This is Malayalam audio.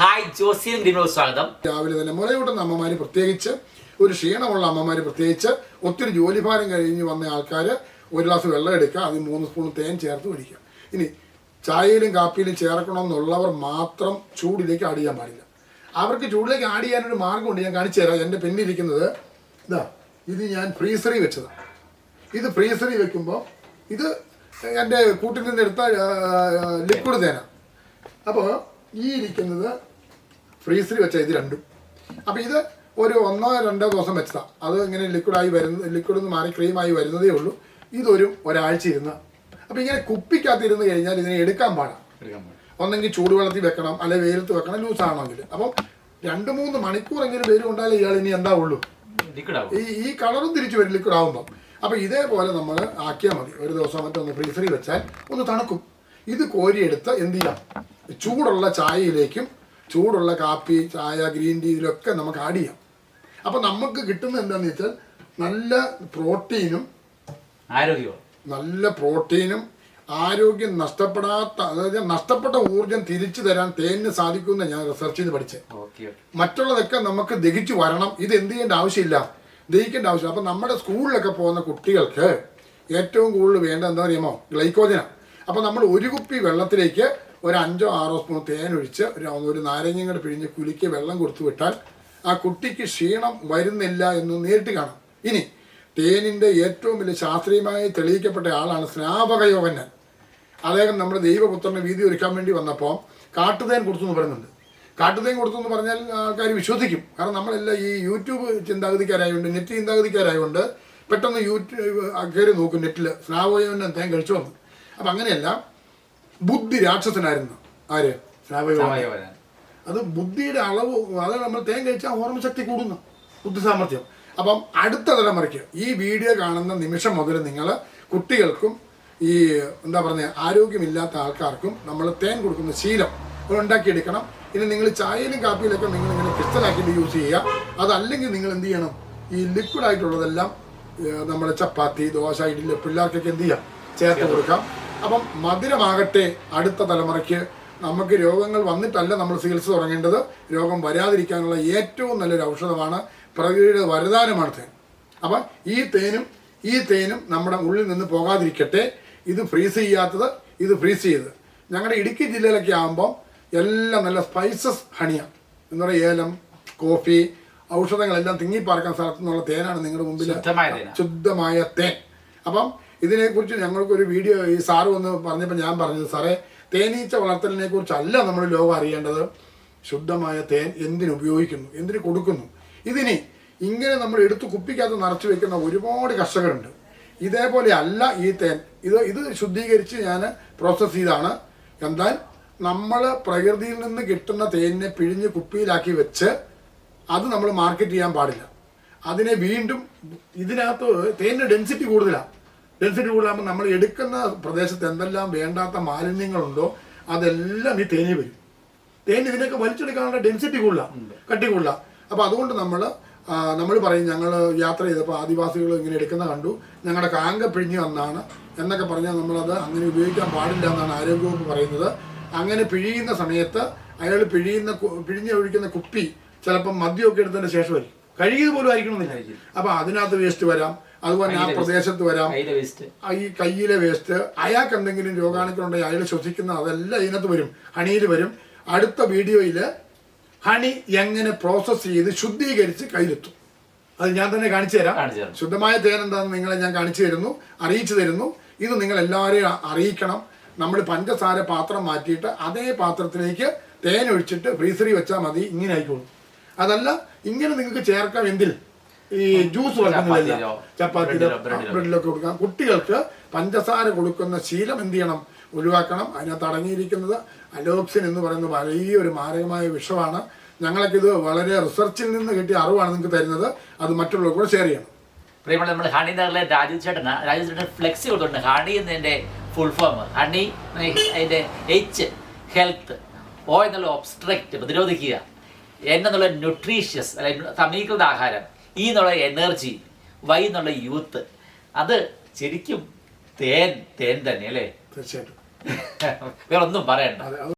ഹായ് ജോസിയും ഗ്രീനോട് സ്വാഗതം. രാവിലെ തന്നെ മുലയൂട്ടുന്ന അമ്മമാര് പ്രത്യേകിച്ച് ഒരു ക്ഷീണമുള്ള അമ്മമാര് പ്രത്യേകിച്ച് ഒത്തിരി ജോലിഭാരം കഴിഞ്ഞ് വന്ന ആൾക്കാര് ഒരു ഗ്ലാസ് വെള്ളം എടുക്കുക അതിന് മൂന്ന് സ്പൂൺ തേൻ ചേർത്ത് കുടിക്കുക ഇനി ചായയിലും കാപ്പിയിലും ചേർക്കണമെന്നുള്ളവർ മാത്രം ചൂടിലേക്ക് ആഡ് ചെയ്യാൻ പാടില്ല. അവർക്ക് ചൂടിലേക്ക് ആഡ് ചെയ്യാനൊരു മാർഗമുണ്ട് ഞാൻ കാണിച്ചു തരാം. എന്റെ പിന്നിരിക്കുന്നത് ഇതാ ഇത് ഞാൻ ഫ്രീസറിൽ വെച്ചതാണ് ഇത് ഫ്രീസറി വെക്കുമ്പോൾ ഇത് എന്റെ കൂട്ടിൽ നിന്ന് എടുത്ത ലിക്വിഡ് തേന. അപ്പോൾ ഈ ഇരിക്കുന്നത് ഫ്രീസറിൽ വെച്ച ഇത് രണ്ടും. അപ്പോൾ ഇത് ഒരു ഒന്നോ രണ്ടോ ദിവസം വെച്ചതാണ് അത് ഇങ്ങനെ ലിക്വിഡായി വരുന്ന ലിക്വിഡ് നിന്ന് മാറി ക്രീമായി വരുന്നതേ ഉള്ളൂ. ഇതൊരു ഒരാഴ്ച ഇരുന്ന്. അപ്പോൾ ഇങ്ങനെ കുപ്പിക്കകത്തിരുന്ന് കഴിഞ്ഞാൽ ഇതിനെ എടുക്കാൻ പാടാം. ഒന്നെങ്കിൽ ചൂടുവെള്ളത്തിൽ വെക്കണം അല്ലെ വെയിലത്ത് വെക്കണം ലൂസ് ആണെങ്കിൽ അപ്പം രണ്ട് മൂന്ന് മണിക്കൂറെങ്കിലും വെയിൽ കൊണ്ടാലും ഇയാൾ ഇനി എന്താ ഉള്ളൂ? ഈ ഈ കളറും തിരിച്ചു വരും ലിക്വിഡ് ആകുമ്പോൾ അപ്പോൾ ഇതേപോലെ നമ്മൾ ആക്കിയാൽ മതി. ഒരു ദിവസം മറ്റൊന്ന് ഫ്രീസറിൽ വെച്ചാൽ ഒന്ന് തണുക്കും. ഇത് കോരിയെടുത്ത് എന്ത് ചെയ്യാം? ചൂടുള്ള ചായയിലേക്കും ചൂടുള്ള കാപ്പി ചായ ഗ്രീൻ ടീ ഇതിലൊക്കെ നമുക്ക് ആഡ് ചെയ്യാം. അപ്പോൾ നമുക്ക് കിട്ടുന്ന എന്താണെന്ന് വെച്ചാൽ നല്ല പ്രോട്ടീനും ആരോഗ്യവും. നല്ല പ്രോട്ടീനും ആരോഗ്യം നഷ്ടപ്പെടാത്ത അതായത് നഷ്ടപ്പെട്ട ഊർജം തിരിച്ചു തരാൻ തേനിന് സാധിക്കുമെന്ന് ഞാൻ റിസർച്ച് ചെയ്ത് പഠിച്ചത്. മറ്റുള്ളതൊക്കെ നമുക്ക് ദഹിച്ചു വരണം. ഇത് എന്ത് ചെയ്യേണ്ട ആവശ്യമില്ല. ദഹിക്കേണ്ട ആവശ്യം അപ്പം നമ്മുടെ സ്കൂളിലൊക്കെ പോകുന്ന കുട്ടികൾക്ക് ഏറ്റവും കൂടുതൽ വേണ്ട എന്താ പറയുമോ? ഗ്ലൈക്കോജന അപ്പം നമ്മൾ ഒരു കുപ്പി വെള്ളത്തിലേക്ക് ഒരു അഞ്ചോ ആറോ സ്പൂൺ തേൻ ഒഴിച്ച് ഒരു- നാരങ്ങയും കൂടെ പിഴിഞ്ഞ് കുലുക്കി വെള്ളം കൊടുത്തു വിട്ടാൽ ആ കുട്ടിക്ക് ക്ഷീണം വരുന്നില്ല എന്ന് നേരിട്ട് കാണാം. ഇനി തേനിന്റെ ഏറ്റവും വലിയ ശാസ്ത്രീയമായി തെളിയിക്കപ്പെട്ട ആളാണ് സ്നാപകയോഗന് അദ്ദേഹം നമ്മുടെ ദൈവപുത്രനെ വീതി ഒരുക്കാൻ വേണ്ടി വന്നപ്പോൾ കാട്ടുതേൻ കൊടുത്തു എന്ന് പറയുന്നുണ്ട്. കാട്ടുതേൻ കൊടുത്തു എന്ന് പറഞ്ഞാൽ ആൾക്കാർ വിശ്വസിക്കും. കാരണം നമ്മളെല്ലാം ഈ യൂട്യൂബ് ചിന്താഗതിക്കാരായതുകൊണ്ട് നെറ്റ് ചിന്താഗതിക്കാരായതുകൊണ്ട് പെട്ടെന്ന് യൂട്യൂബ് കയറി നോക്കും നെറ്റിൽ സ്നാവയോന്നെ തേൻ കഴിച്ചു വന്നു അപ്പം അങ്ങനെയല്ല ബുദ്ധി രാക്ഷസനായിരുന്നു. ആര്? സാവയവനാണ് അത് ബുദ്ധിയുടെ അളവ് അത് നമ്മൾ തേൻ കഴിച്ചാൽ ഓർമ്മശക്തി കൂടുന്നു. ബുദ്ധി സാമർഥ്യം അപ്പം അടുത്ത തലമുറയ്ക്ക് ഈ വീഡിയോ കാണുന്ന നിമിഷം മുതൽ നിങ്ങൾ കുട്ടികൾക്കും ഈ എന്താ പറയുക ആരോഗ്യമില്ലാത്ത ആൾക്കാർക്കും നമ്മൾ തേൻ കൊടുക്കുന്ന ശീലം ഉണ്ടാക്കിയെടുക്കണം. ഇനി നിങ്ങൾ ചായയിലും കാപ്പിയിലൊക്കെ നിങ്ങൾ ഇങ്ങനെ ക്രിസ്റ്റലാക്കിയിട്ട് യൂസ് ചെയ്യുക. അതല്ലെങ്കിൽ നിങ്ങൾ എന്ത് ചെയ്യണം? ഈ ലിക്വിഡ് ആയിട്ടുള്ളതെല്ലാം നമ്മുടെ ചപ്പാത്തി ദോശ ഇഡ്ഡലി പിള്ളേർക്കൊക്കെ എന്ത് ചെയ്യാം? ചേർത്ത് കൊടുക്കാം. അപ്പം മധുരമാകട്ടെ അടുത്ത തലമുറയ്ക്ക് നമുക്ക് രോഗങ്ങൾ വന്നിട്ടല്ല നമ്മൾ ചികിത്സ തുടങ്ങേണ്ടത്. രോഗം വരാതിരിക്കാനുള്ള ഏറ്റവും നല്ലൊരു ഔഷധമാണ് പ്രകൃതിയുടെ വരദാനമാണ് തേൻ. അപ്പം ഈ തേനും ഈ തേനും നമ്മുടെ ഉള്ളിൽ നിന്ന് പോകാതിരിക്കട്ടെ. ഇത് ഫ്രീസ് ചെയ്യാത്തത് ഇത് ഫ്രീസ് ചെയ്ത്. ഞങ്ങളുടെ ഇടുക്കി ജില്ലയിലൊക്കെ ആകുമ്പോൾ എല്ലാം നല്ല സ്പൈസസ് ഹണിയാണ് എന്ന് പറയുക ഏലം കോഫി ഔഷധങ്ങളെല്ലാം തിങ്ങിപ്പാർക്കാൻ സ്ഥലത്തു നിന്നുള്ള തേനാണ് നിങ്ങളുടെ മുമ്പിൽ. ശുദ്ധമായ തേൻ. അപ്പം ഇതിനെക്കുറിച്ച് ഞങ്ങൾക്കൊരു വീഡിയോ ഈ സാറ് വന്ന് പറഞ്ഞപ്പോൾ ഞാൻ പറഞ്ഞത് സാറേ തേനീച്ച വളർത്തലിനെ കുറിച്ചല്ല നമ്മൾ ലോകം അറിയേണ്ടത്. ശുദ്ധമായ തേൻ എന്തിനു ഉപയോഗിക്കുന്നു? എന്തിനു കൊടുക്കുന്നു? ഇതിനി ഇങ്ങനെ നമ്മൾ എടുത്ത് കുപ്പിക്കകത്ത് നിറച്ചു വെക്കുന്ന ഒരുപാട് കർഷകരുണ്ട്. ഇതേപോലെ അല്ല ഈ തേൻ. ഇത് ഇത് ശുദ്ധീകരിച്ച് ഞാൻ പ്രോസസ്സ് ചെയ്താണ്. എന്നാൽ നമ്മൾ പ്രകൃതിയിൽ നിന്ന് കിട്ടുന്ന തേനിനെ പിഴിഞ്ഞ് കുപ്പിയിലാക്കി വെച്ച് അത് നമ്മൾ മാർക്കറ്റ് ചെയ്യാൻ പാടില്ല. അതിനെ വീണ്ടും ഇതിനകത്ത് തേനിന്റെ ഡെൻസിറ്റി കൂടുതലാണ് ഡെൻസിറ്റി കൂടുതലാകുമ്പോൾ നമ്മൾ എടുക്കുന്ന പ്രദേശത്ത് എന്തെല്ലാം വേണ്ടാത്ത മാലിന്യങ്ങളുണ്ടോ അതെല്ലാം ഈ തേനി വരും. തേനി ഇതിനൊക്കെ വലിച്ചെടുക്കാനുള്ള ഡെൻസിറ്റി കൂടുതലാണ് കട്ടി കൂടുതലാണ് അപ്പോൾ അതുകൊണ്ട് നമ്മൾ നമ്മൾ പറയും ഞങ്ങൾ യാത്ര ചെയ്തപ്പോൾ ആദിവാസികൾ ഇങ്ങനെ എടുക്കുന്ന കണ്ടു. ഞങ്ങളുടെ കാങ്ക പിഴിഞ്ഞു വന്നാണ്. എന്നൊക്കെ പറഞ്ഞാൽ നമ്മളത് അങ്ങനെ ഉപയോഗിക്കാൻ പാടില്ല എന്നാണ് ആരോഗ്യവകുപ്പ് പറയുന്നത്. അങ്ങനെ പിഴിയുന്ന സമയത്ത് അയാൾ പിഴിയുന്ന പിഴിഞ്ഞ ഒഴിക്കുന്ന കുപ്പി ചിലപ്പം മദ്യമൊക്കെ എടുത്തതിന് ശേഷം വരും കഴുകിയത് പോലും ആയിരിക്കണമെന്നില്ല. അപ്പം അതിനകത്ത് വേസ്റ്റ് വരാം. അതുപോലെ ആ പ്രദേശത്ത് വരാം. ഈ കയ്യിലെ വേസ്റ്റ് അയാൾക്ക് എന്തെങ്കിലും രോഗാണുക്കളുണ്ടെങ്കിൽ അയാൾ ശ്വസിക്കുന്ന അതെല്ലാം ഇതിനകത്ത് വരും. ഹണിയിൽ വരും. അടുത്ത വീഡിയോയിൽ ഹണി എങ്ങനെ പ്രോസസ്സ് ചെയ്ത് ശുദ്ധീകരിച്ച് കയ്യിലെത്തും. അത് ഞാൻ തന്നെ കാണിച്ചു തരാം. ശുദ്ധമായ തേൻ എന്താണെന്ന് നിങ്ങളെ ഞാൻ കാണിച്ചു തരുന്നു അറിയിച്ചു തരുന്നു. ഇത് നിങ്ങൾ എല്ലാവരെയും അറിയിക്കണം. നമ്മൾ പഞ്ചസാര പാത്രം മാറ്റിയിട്ട് അതേ പാത്രത്തിലേക്ക് തേൻ ഒഴിച്ചിട്ട് ഫ്രീസറി വെച്ചാൽ മതി. ഇങ്ങനെ ആയിക്കോളും. അതല്ല ഇങ്ങനെ നിങ്ങൾക്ക് ചേർക്കാം എന്തിൽ? ഈ ജ്യൂസ് വർഗങ്ങളില്ല ചപ്പാത്തിയിലോ, ചപ്പാത്തിയിലോ ബ്രെഡിലോ, ബ്രെഡിലോ. ബ്രെഡിലൊക്കെ കൊടുക്കാം. കുട്ടികൾക്ക് പഞ്ചസാര കൊടുക്കുന്ന ശീലം എന്ത് ചെയ്യണം? ഒഴിവാക്കണം. അതിനകത്ത് അടങ്ങിയിരിക്കുന്നത് അലോപ്സിൻ എന്ന് പറയുന്ന വലിയൊരു മാരകമായ വിഷമാണ്. ഞങ്ങൾക്ക് ഇത് വളരെ റിസർച്ചിൽ നിന്ന് കിട്ടിയ അറിവാണ് നിങ്ങൾക്ക് തരുന്നത്. അത് മറ്റുള്ളവർ കൂടെ ഷെയർ ചെയ്യണം. പ്രിയമുള്ള നമ്മുടെ ഹണി നഗറിലെ രാജു ചേട്ടന് രാജു ചേട്ടൻ ഫ്ലെക്സി കൊടുത്തിട്ടുണ്ട് ഹണി എന്നതിന്റെ ഫുൾ ഫോം ഹണി അതിന്റെ എച്ച് ഹെൽത്ത് ഓ എന്നുള്ള ഒബ്സ്ട്രക്റ്റ് പ്രതിരോധിക്കുക. എൻ എന്നുള്ള ന്യൂട്രീഷ്യസ് അല്ലെങ്കിൽ സമീകൃത ആഹാരം. ഈ എന്നുള്ള എനർജി വൈ എന്നുള്ള യൂത്ത് അത് ശരിക്കും തേൻ തേൻ തന്നെ അല്ലേ തീർച്ചയായിട്ടും വേറെ ഒന്നും പറയണ്ട